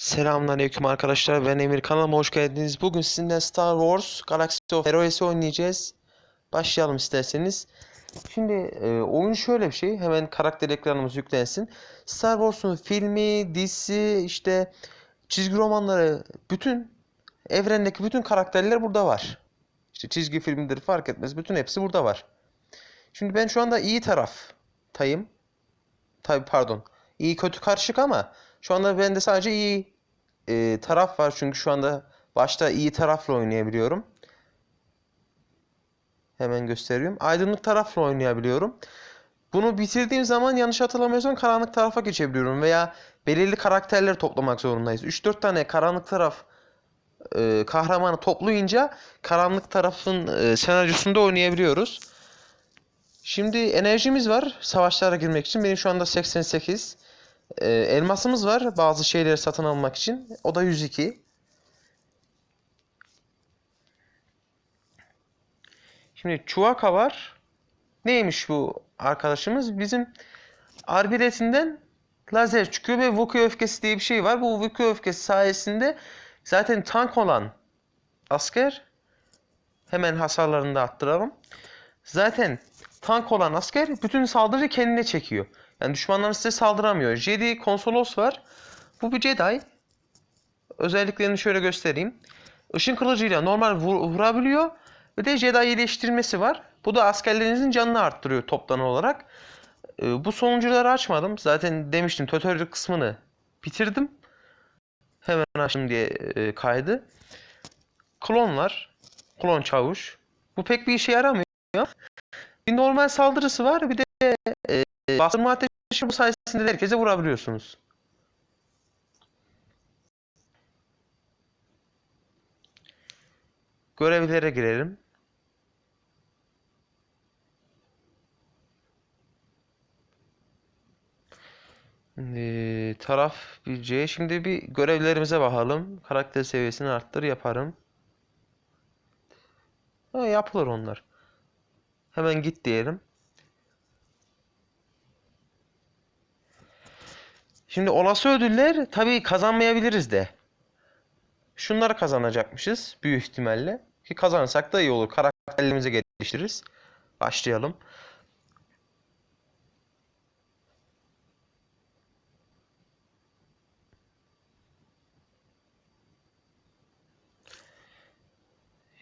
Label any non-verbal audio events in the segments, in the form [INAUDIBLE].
Selamünaleyküm arkadaşlar. Ben Emir kanalıma hoş geldiniz. Bugün sizinle Star Wars Galaxy of Heroes'i oynayacağız. Başlayalım isterseniz. Şimdi e, oyun şöyle bir şey. Hemen karakter ekranımız yüklensin. Star Wars'un filmi, dizisi, işte çizgi romanları, bütün evrendeki bütün karakterler burada var. İşte çizgi filmdir fark etmez. Bütün hepsi burada var. Şimdi ben şu anda iyi taraftayım. Tabii pardon. İyi kötü karışık ama şu anda bende sadece iyi e, taraf var. Çünkü şu anda başta iyi tarafla oynayabiliyorum. Hemen gösteriyorum. Aydınlık tarafla oynayabiliyorum. Bunu bitirdiğim zaman yanlış hatırlamıyorsam karanlık tarafa geçebiliyorum. Veya belirli karakterleri toplamak zorundayız. 3-4 tane karanlık taraf e, kahramanı toplayınca karanlık tarafın e, senaryosunda oynayabiliyoruz. Şimdi enerjimiz var savaşlara girmek için. Benim şu anda 88. Ee, elmasımız var bazı şeyleri satın almak için. O da 102. Şimdi Chewbacca var. Neymiş bu arkadaşımız? Bizim arbiretinden lazer çıkıyor ve Wookiee öfkesi diye bir şey var. Bu Wookiee öfkesi sayesinde zaten tank olan asker hemen hasarlarını da arttıralım. Zaten tank olan asker bütün saldırıyı kendine çekiyor. Yani düşmanlar size saldıramıyor. Jedi konsolos var. Bu bir Jedi. Özelliklerini şöyle göstereyim. Işın kılıcıyla normal vur- vurabiliyor. Ve de Jedi iyileştirmesi var. Bu da askerlerinizin canını arttırıyor toptan olarak. Ee, bu sonuncuları açmadım. Zaten demiştim tutorial kısmını bitirdim. Hemen açtım diye e, kaydı. Klon var. Klon çavuş. Bu pek bir işe yaramıyor. Bir normal saldırısı var. Bir de e, bastırma ateşi bu sayesinde de herkese vurabiliyorsunuz. Görevlere girelim. Şimdi taraf bileceği. Şimdi bir görevlerimize bakalım. Karakter seviyesini arttır yaparım. Ha, yapılır onlar. Hemen git diyelim. Şimdi olası ödüller tabii kazanmayabiliriz de. Şunları kazanacakmışız büyük ihtimalle. Ki kazanırsak da iyi olur. Karakterlerimizi geliştiririz. Başlayalım.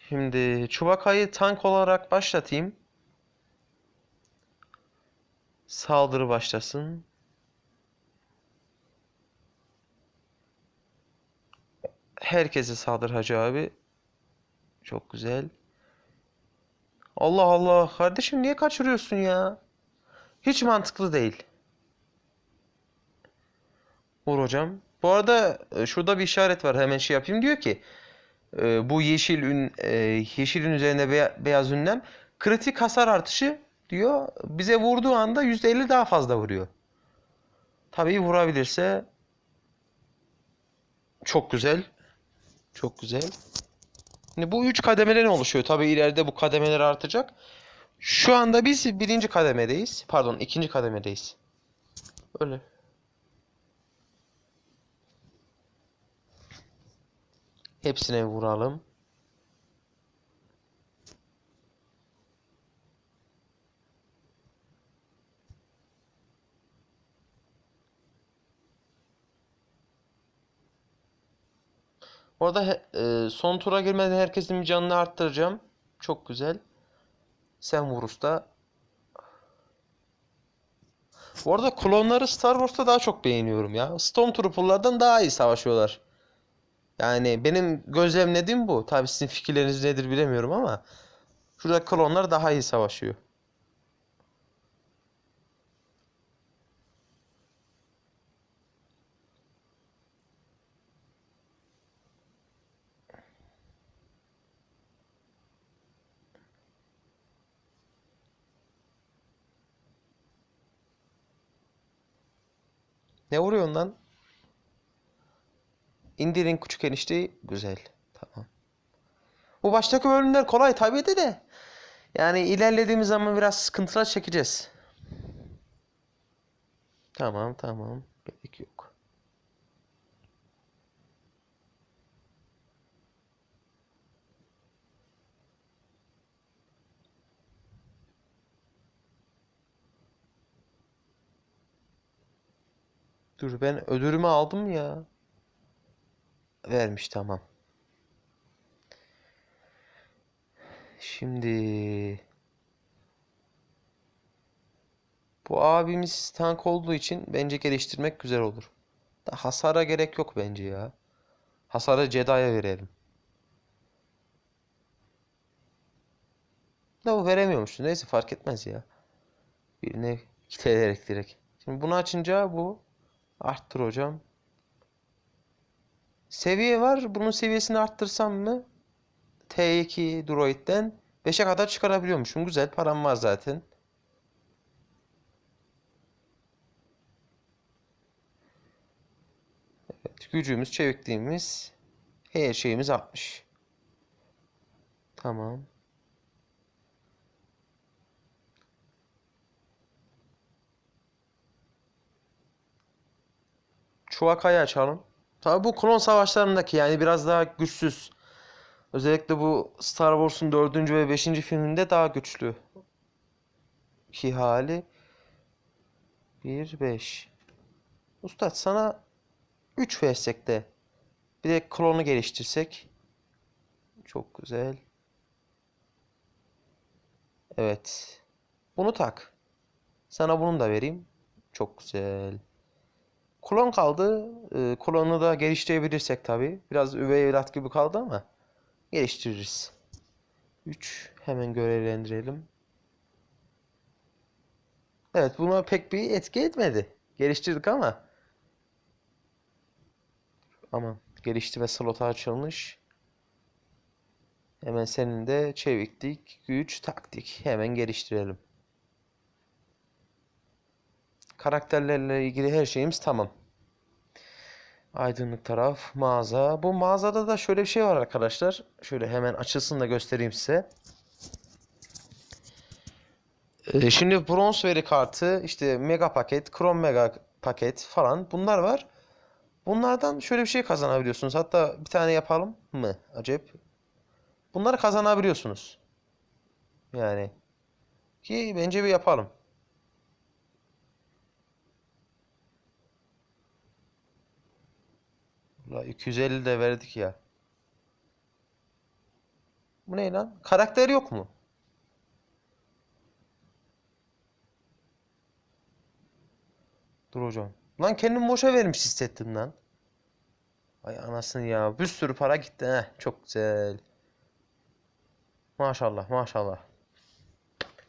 Şimdi Chewbacca'yı tank olarak başlatayım. Saldırı başlasın. Herkese saldır Hacı abi. Çok güzel. Allah Allah kardeşim niye kaçırıyorsun ya? Hiç mantıklı değil. Vur hocam. Bu arada e, şurada bir işaret var. Hemen şey yapayım. Diyor ki e, bu yeşil ün e, yeşilin üzerinde beya- beyaz ünlem kritik hasar artışı diyor. Bize vurduğu anda %50 daha fazla vuruyor. Tabii vurabilirse çok güzel. Çok güzel. Şimdi bu üç kademeden oluşuyor. Tabii ileride bu kademeler artacak. Şu anda biz birinci kademedeyiz. Pardon, ikinci kademedeyiz. Öyle. Hepsine vuralım. Orada e, son tura girmeden herkesin canını arttıracağım. Çok güzel. Sen vur usta. Bu arada klonları Star Wars'ta daha çok beğeniyorum ya. Stormtrooper'lardan daha iyi savaşıyorlar. Yani benim gözlemlediğim bu. Tabii sizin fikirleriniz nedir bilemiyorum ama şurada klonlar daha iyi savaşıyor. Ne vuruyorsun lan? İndirin küçük enişteyi. Güzel. Tamam. Bu baştaki bölümler kolay tabii de de. Yani ilerlediğimiz zaman biraz sıkıntılar çekeceğiz. Tamam tamam. Gerek yok. Dur ben ödülümü aldım ya. Vermiş tamam. Şimdi bu abimiz tank olduğu için bence geliştirmek güzel olur. Da hasara gerek yok bence ya. Hasarı Jedi'ye verelim. Da bu veremiyormuş. Neyse fark etmez ya. Birine [LAUGHS] kiteleyerek direkt. Şimdi bunu açınca bu arttır hocam. Seviye var. Bunun seviyesini arttırsam mı? T2 droid'den 5'e kadar çıkarabiliyormuşum. Güzel param var zaten. Evet, gücümüz, çevikliğimiz, her şeyimiz 60. Tamam. Chewbacca'yı açalım. Tabii bu klon savaşlarındaki yani biraz daha güçsüz. Özellikle bu Star Wars'un 4. ve 5. filminde daha güçlü. Ki hali 1 5. Ustad sana 3 versek de bir de klonu geliştirsek. Çok güzel. Evet. Bunu tak. Sana bunu da vereyim. Çok güzel. Klon kaldı. Ee, klonu da geliştirebilirsek tabii. Biraz üvey evlat gibi kaldı ama geliştiririz. 3 hemen görevlendirelim. Evet buna pek bir etki etmedi. Geliştirdik ama. Aman geliştirme slotu açılmış. Hemen senin de çeviklik, güç, taktik hemen geliştirelim. Karakterlerle ilgili her şeyimiz tamam. Aydınlık taraf, mağaza. Bu mağazada da şöyle bir şey var arkadaşlar. Şöyle hemen açılsın da göstereyim size. Ee, şimdi bronz veri kartı, işte mega paket, krom mega paket falan bunlar var. Bunlardan şöyle bir şey kazanabiliyorsunuz. Hatta bir tane yapalım mı acep? Bunları kazanabiliyorsunuz. Yani ki bence bir yapalım. La 250 de verdik ya. Bu ne lan? Karakter yok mu? Dur hocam. Lan kendim boşa vermiş hissettim lan. Ay anasını ya. Bir sürü para gitti. Heh, çok güzel. Maşallah maşallah.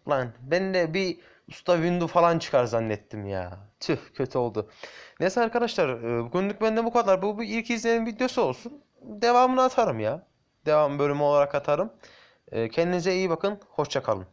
Lan ben de bir usta window falan çıkar zannettim ya. Tüh kötü oldu. Neyse arkadaşlar e, bugünlük benden bu kadar. Bu bir ilk izlenim videosu olsun. Devamını atarım ya. Devam bölümü olarak atarım. E, Kendinize iyi bakın. Hoşça kalın.